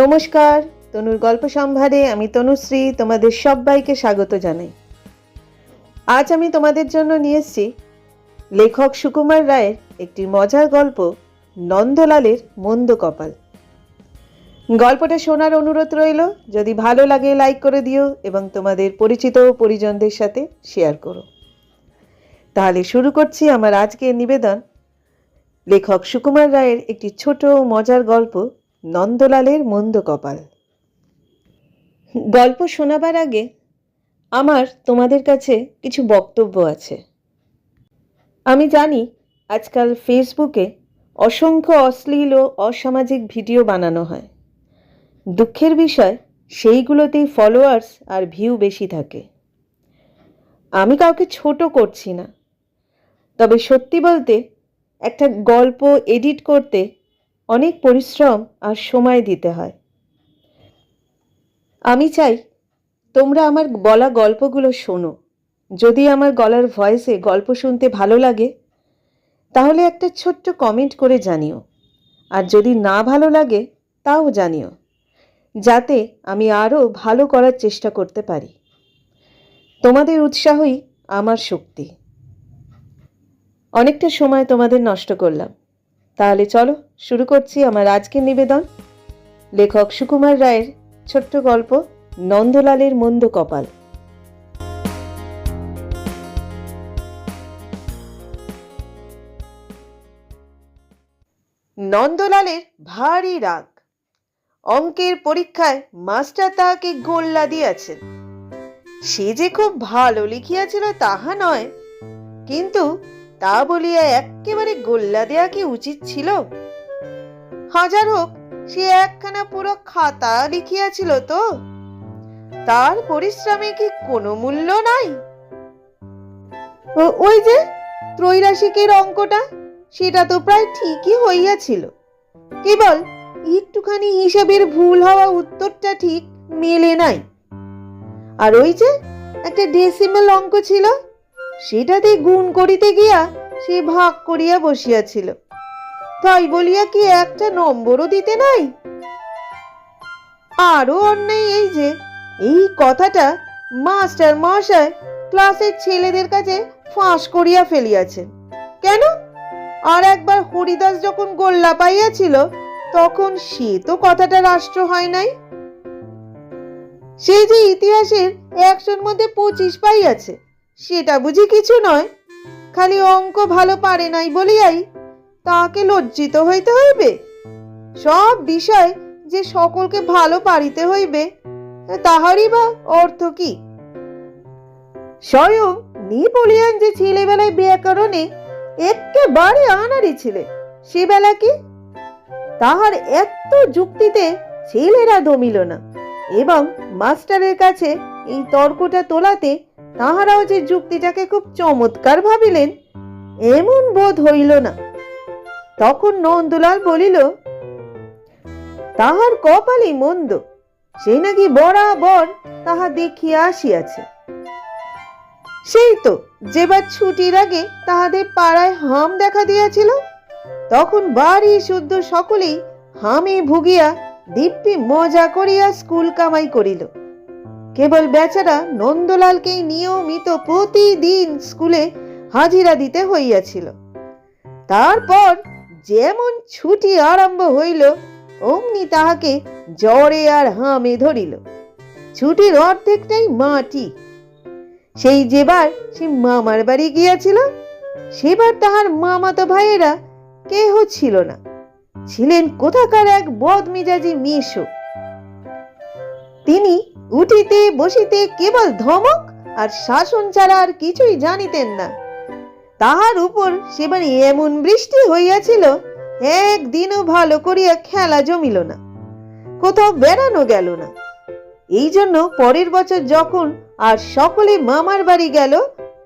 নমস্কার, তনুর গল্প সম্ভারে আমি তনুশ্রী, তোমাদের সবাইকে স্বাগত জানাই। আজ আমি তোমাদের জন্য নিয়ে এসেছি লেখক সুকুমার রায়ের একটি মজার গল্প, নন্দলালের মন্দ কপাল। গল্পটা শোনার অনুরোধ রইল। যদি ভালো লাগে, লাইক করে দিও এবং তোমাদের পরিচিত পরিজনদের সাথে শেয়ার করো। তাহলে শুরু করছি আমার আজকের নিবেদন। লেখক সুকুমার রায়ের একটি ছোট মজার গল্প, নন্দলালের মন্দ কপাল। গল্প শোনাবার আগে আমার তোমাদের কাছে কিছু বক্তব্য আছে। আমি জানি আজকাল ফেসবুকে অসংখ্য অশ্লীল ও অসামাজিক ভিডিও বানানো হয়। দুঃখের বিষয়, সেইগুলোতেই ফলোয়ার্স আর ভিউ বেশি থাকে। আমি কাউকে ছোট করছি না। তবে সত্যি বলতে, একটা গল্প এডিট করতে অনেক পরিশ্রম আর সময় দিতে হয়। আমি চাই, তোমরা আমার বলা গল্পগুলো শোনো। যদি আমার গলার ভয়েসে গল্প শুনতে ভালো লাগে, তাহলে একটা ছোট্ট কমেন্ট করে জানিও। আর যদি না ভালো লাগে, তাও জানিও। যাতে আমি আরও ভালো করার চেষ্টা করতে পারি। তোমাদের উৎসাহই আমার শক্তি। অনেকটা সময় তোমাদের নষ্ট করলাম। তাহলে চলো, শুরু করছি আমার আজকের নিবেদন। লেখক সুকুমার রায়ের ছোট্ট গল্প, নন্দলালের মন্দ কপাল। নন্দলালের ভারী রাগ। অঙ্কের পরীক্ষায় মাস্টার তাহাকে গোল্লা দিয়েছেন। সে যে খুব ভালো লিখিয়াছিল তাহা নয়, কিন্তু তা বলিয়া একেবারে গোল্লা দেয়া কি উচিত ছিল? হাজার হোক, সে একখানা পুরো খাতা লিখিয়াছিল তো। তার পরিশ্রমে কি কোনো মূল্য নাই? ওই যে ত্রৈরাশিকের অঙ্কটা, সেটা তো প্রায় ঠিকই হইয়াছিল। কেবল একটুখানি হিসাবের ভুল হওয়া উত্তরটা ঠিক মেলে নাই। আর ওই যে একটা ডেসিমেল অঙ্ক ছিল, সেটাতে গুণ করিতে গিয়া সে ভাগ করিয়া বসিয়াছিল। তাই বলিয়া কি একটা নম্বরও দিতে নাই? আরও অন্যায় এই যে, এই কথাটা মাস্টার মহাশয় ক্লাসের ছেলেদের কাছে ফাঁস করিয়া ফেলিয়াছেন। কেন? আর একবার হরিদাস যখন গোল্লা পাইয়াছিল তখন সে তো কথাটা রাষ্ট্র হয় নাই। সে যে ইতিহাসের একশোর মধ্যে পঁচিশ পাইয়াছে সেটা বুঝি কিছু নয়। খালি অঙ্ক ভালো পারে নাই বলিয়াই তাকে লজ্জিত হইতে হইবে। সব বিষয় যে সকলকে ভালো পারিতে হইবে, তাহারই বা অর্থ কি? স্বয়ং নেপোলিয়ান যে ছেলেবেলায় ব্যাকরণে একেবারে আনারি ছিলেন সে বেলা কি তাহার এত যুক্তিতে ছেলেরা দমিল না। এবং মাস্টারের কাছে এই তর্কটা তোলাতে তাহারাও যে যুক্তিটাকে খুব চমৎকার ভাবিলেন, এমন বোধ হইল না। তখন নন্দলাল বলিল, তাহার কপালই মন্দ, সে নাকি বরাবর তাহা দেখিয়া আসিয়াছে। সেই তো যেবার ছুটির আগে তাহাদের পাড়ায় হাম দেখা দিয়াছিল তখন বাড়ি শুদ্ধ সকলেই হামে ভুগিয়া দিব্যি মজা করিয়া স্কুল কামাই করিল। কেবল বেচারা নন্দলালকেই নিয়মিত প্রতিদিন স্কুলে হাজিরা দিতে হইয়াছিল। তারপর যেমন ছুটি আরম্ভ হইল, অমনি তাহাকে জ্বরে আর হামে ধরিল। ছুটির অর্ধেকটাই মাটি। সেই যেবার সে মামার বাড়ি গিয়াছিল, সেবার তাহার মামাতো ভাইয়েরা কেহ ছিল না। ছিলেন কোথাকার এক বদমিজাজি মেশো। তিনি উঠিতে বসিতে কেবল ধমক আর শাসন ছাড়া আর কিছুই জানিতেন না। তাহার উপর সেবার এমন বৃষ্টি হইয়াছিল, একদিনও ভালো করিয়া খেলা জমিল না, কোথাও বেড়ানো গেল না। এই জন্য পরের বছর যখন আর সকলে মামার বাড়ি গেল,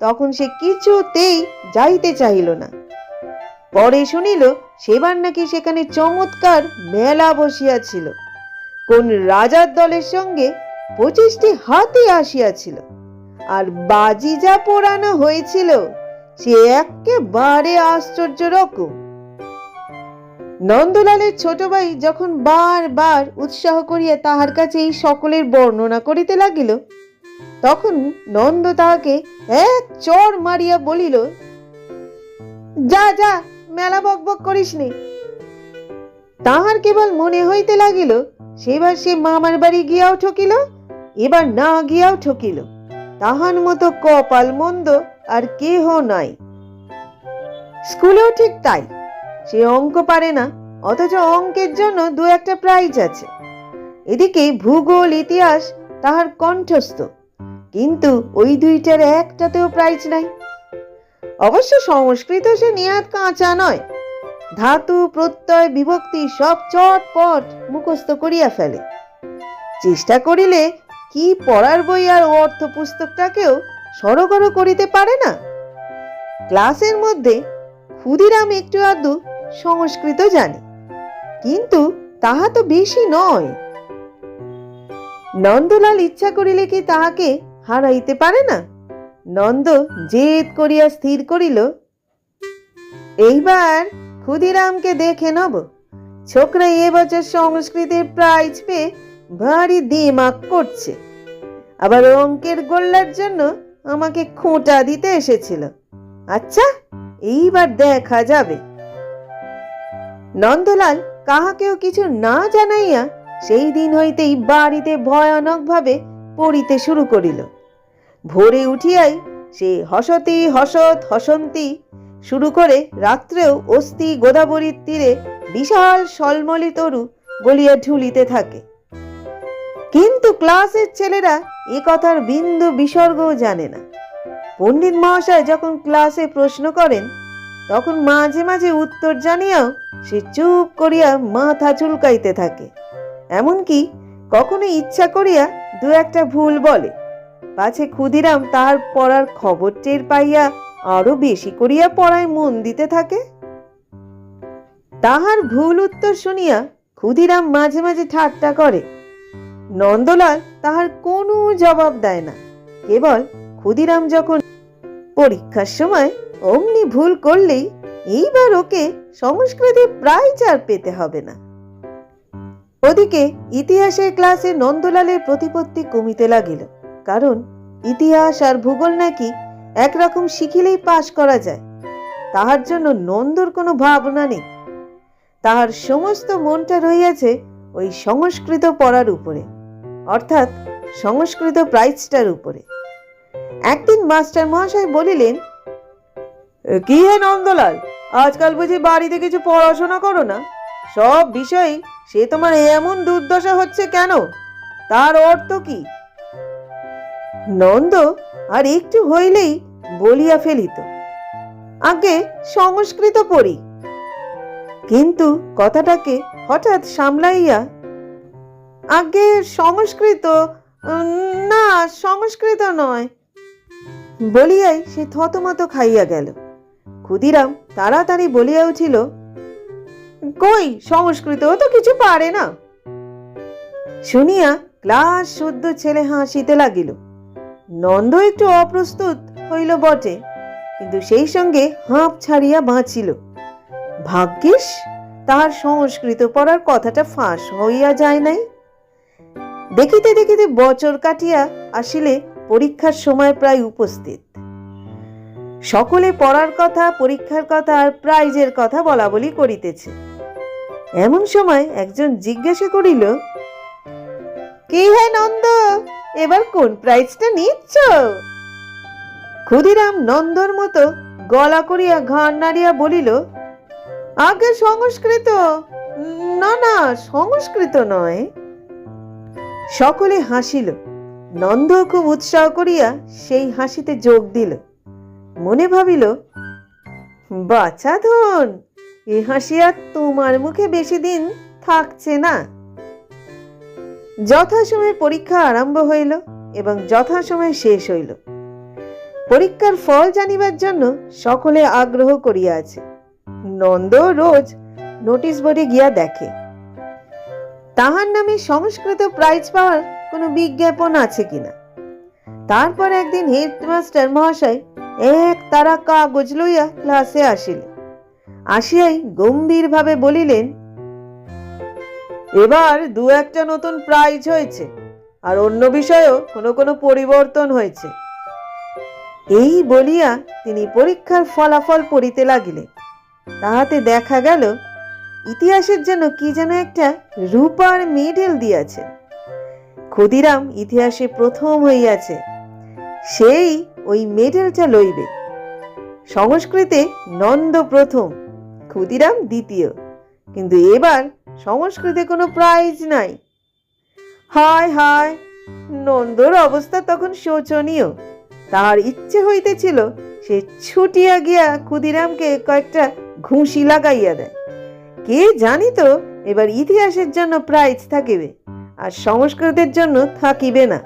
তখন সে কিছুতেই যাইতে চাহিল না। পরে শুনিল সেবার নাকি সেখানে চমৎকার মেলা বসিয়াছিল। কোন রাজার দলের সঙ্গে পঁচিশটি হাতি আসিয়াছিল। আর বাজি যা পোড়ানো হয়েছিল, সে একেবারে আশ্চর্য রকম। নন্দলালের ছোট ভাই যখন বারবার উৎসাহ করিয়া তাহার কাছে এই সকলের বর্ণনা করিতে লাগিল, তখন নন্দ তাহাকে এক চর মারিয়া বলিল, যা যা মেলা বকবক করিস নি তাহার কেবল মনে হইতে লাগিল, সেবার সে মামার বাড়ি গিয়াও ঠকিল, এবার না গিয়াও ঠকিল। তাহার মতো কপাল মন্দ আর কেহ নাই। স্কুলেও ঠিক তাই, সে অঙ্ক পারে না, অথচ অঙ্কের জন্য দু একটা প্রাইজ আছে। এদিকে ভূগোল, ইতিহাস তাহার কণ্ঠস্থ, কিন্তু ওই দুইটার একটাতেও প্রাইজ নাই। অবশ্য সংস্কৃত সে নিয়াত কাঁচা নয়। ধাতু, প্রত্যয়, বিভক্তি সব চটপট মুখস্থ করিয়া ফেলে। চেষ্টা করিলে কি পড়ার বই আর অর্থ পুস্তকটাকেও সরগর করিতে পারে না। ক্লাসের মধ্যে ক্ষুদিরাম একটু আধটু সংস্কৃত জানে, কিন্তু তাহা তো বেশি নয়। নন্দলাল ইচ্ছা করিলে কি তাহাকে হারাইতে পারে না? নন্দ জেদ করিয়া স্থির করিল, এইবার ক্ষুদিরামকে দেখে নেব। ছোকরা এবছর সংস্কৃতের প্রাইজ পেয়ে ভারী দিমাগ করছে। আবার অঙ্কের গোল্লার জন্য আমাকে খোঁটা দিতে এসেছিল। আচ্ছা এইবার দেখা যাবে। নন্দলাল কাহাকেও কিছু না জানাইয়া সেই দিন হইতেই বাড়িতে ভয়ানকভাবে পড়িতে শুরু করিল। ভোরে উঠিয়াই সে হসতি হসত হসন্তি শুরু করে রাত্রেও অস্থি গোদাবরীর তীরে বিশাল সলমলি তরু বলিয়া ঢুলিতে থাকে। কিন্তু ক্লাসের ছেলেরা এ কথার বিন্দু বিসর্গও জানে না। পণ্ডিত মহাশয় যখন ক্লাসে প্রশ্ন করেন, তখন মাঝে মাঝে উত্তর জানিয়াও সে চুপ করিয়া মাথা চুলকাইতে থাকে। এমনকি কখনো ইচ্ছা করিয়া দু একটা ভুল বলে। পাছে ক্ষুদিরাম তাহার পড়ার খবর টের পাইয়া আরও বেশি করিয়া পড়ায় মন দিতে থাকে? তাহার ভুল উত্তর শুনিয়া ক্ষুদিরাম মাঝে মাঝে ঠাট্টা করে। নন্দলাল তাহার কোনো জবাব দেয় না। কেবল ক্ষুদিরাম যখন পরীক্ষার সময় অমনি ভুল করলেই এইবার ওকে সংস্কৃতে প্রায় আর পেতে হবে না। ওদিকে ইতিহাসের ক্লাসে নন্দলালের প্রতিপত্তি কমিতে লাগিল। কারণ ইতিহাস আর ভূগোল নাকি একরকম শিখিলেই পাশ করা যায়। তাহার জন্য নন্দর কোনো ভাবনা নেই। তাহার সমস্ত মনটা রইয়াছে ওই সংস্কৃত পড়ার উপরে, অর্থাৎ সংস্কৃত প্রাইজটার উপরে। একদিন মাস্টার মহাশয় বলিলেন, কি হে নন্দলাল, আজকাল বুঝি বাড়িতে কিছু পড়াশোনা করো না? সব বিষয়ে সে তোমার এমন দুর্দশা হচ্ছে কেন? তার অর্থ কি? নন্দ আর একটু হইলেই বলিয়া ফেলিত। আগে সংস্কৃত পড়ি। কিন্তু কথাটাকে হঠাৎ সামলাইয়া আগে সংস্কৃত না, সংস্কৃত নয়, বলিয়াই সে থতমত খাইয়া গেল। ক্ষুদিরাম তাড়াতাড়ি বলিয়া উঠিল, কই সংস্কৃত তো কিছু পারে না? শুনিয়া ক্লাস শুদ্ধ ছেলে হাসিতে লাগিল। নন্দ একটু অপ্রস্তুত হইল বটে, কিন্তু সেই সঙ্গে হাঁপ ছাড়িয়া বাঁচিল। ভাগ্যিস, তাহার সংস্কৃত পড়ার কথাটা ফাঁস হইয়া যায় নাই। দেখিতে দেখিতে বছর কাটিয়া আসিলে পরীক্ষার সময় প্রায় উপস্থিত। সকলে পড়ার কথা, পরীক্ষার কথা আর প্রাইজের কথা বলা বলি করিতেছে। এমন সময় একজন জিজ্ঞাসা করিল, কি হে নন্দ? এবার কোন প্রাইজটা নিচ্ছ? ক্ষুদিরাম নন্দর মতো গলা করিয়া ঘাড় নাড়িয়া বলিল, আগে সংস্কৃত। না না, সংস্কৃত নয়। সকলে হাসিল। নন্দ খুব উৎসাহ করিয়া সেই হাসিতে যোগ দিল। মনে ভাবিল, বাছা ধন, এ হাসি আর তোমার মুখে বেশি দিন থাকছে না। যথাসময়ে পরীক্ষা আরম্ভ হইল এবং যথাসময়ে শেষ হইল। পরীক্ষার ফল জানিবার জন্য সকলে আগ্রহ করিয়া আছে নন্দ রোজ নোটিশ বোর্ডে গিয়া দেখে। তাহার নামে সংস্কৃত প্রাইজ পাওয়ার কোনো বিজ্ঞাপন আছে কিনা? তারপর একদিন হেডমাস্টার মহাশয় এক তারা কাগজ লইয়া ক্লাসে আসিলেন। আসিয়াই গম্ভীরভাবে বলিলেন এবার দু একটা নতুন প্রাইজ হয়েছে, আর অন্য বিষয়েও কোনো কোনো পরিবর্তন হয়েছে। এই বলিয়া তিনি পরীক্ষার ফলাফল পড়িতে লাগিলেন। তাহাতে দেখা গেল, ইতিহাসের জন্য কি যেন একটা রূপার মেডেল দিয়াছে। ক্ষুদিরাম ইতিহাসে প্রথম হইয়াছে, সেই ওই মেডেলটা লইবে। সংস্কৃতে নন্দ প্রথম, ক্ষুদিরাম দ্বিতীয়, কিন্তু এবার সংস্কৃতে কোনো প্রাইজ নাই। হায় হায়, নন্দর অবস্থা তখন শোচনীয়। তার ইচ্ছে হইতেছিল সে ছুটিয়া গিয়া ক্ষুদিরামকে কয়েকটা ঘুষি লাগাইয়া দেয়। কে জানিত এবার ইতিহাসের জন্য প্রাইজ থাকিবে, আর সংস্কৃতের জন্য থাকিবে না।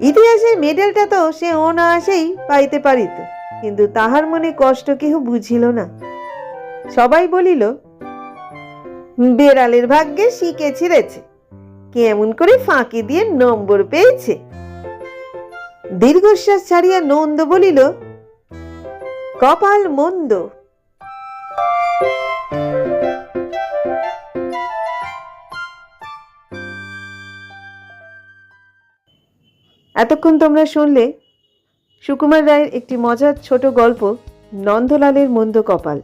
ইতিহাসের মেডেলটা তো সে অনায়াসেই পাইতে পারিত, কিন্তু তাহার মনে কষ্ট কেহ বুঝিল না। সবাই বলিল বেড়ালের ভাগ্যে শিখে ছিঁড়েছে কেমন করে ফাঁকি দিয়ে নম্বর পেয়েছে। দীর্ঘশ্বাস ছাড়িয়া নন্দ বলিল, কপাল মন্দ। এতক্ষণ তোমরা শুনলে সুকুমার রায়ের একটি মজার ছোট গল্প, নন্দলালের মন্দ কপাল।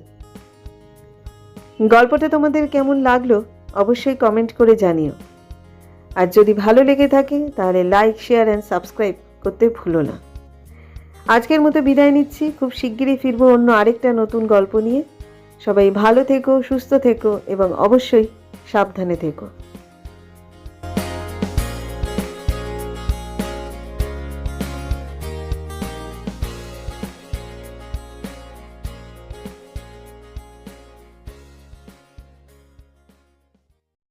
গল্পটা তোমাদের কেমন লাগল অবশ্যই কমেন্ট করে জানিও। আর যদি ভালো লেগে থাকে, তাহলে লাইক শেয়ার অ্যান্ড সাবস্ক্রাইব করতে ভুলো না। আজকের মতো বিদায় নিচ্ছি। খুব শিগগিরই ফিরবো অন্য আরেকটা নতুন গল্প নিয়ে। সবাই ভালো থেকো, সুস্থ থেকো এবং অবশ্যই সাবধানে থেকো।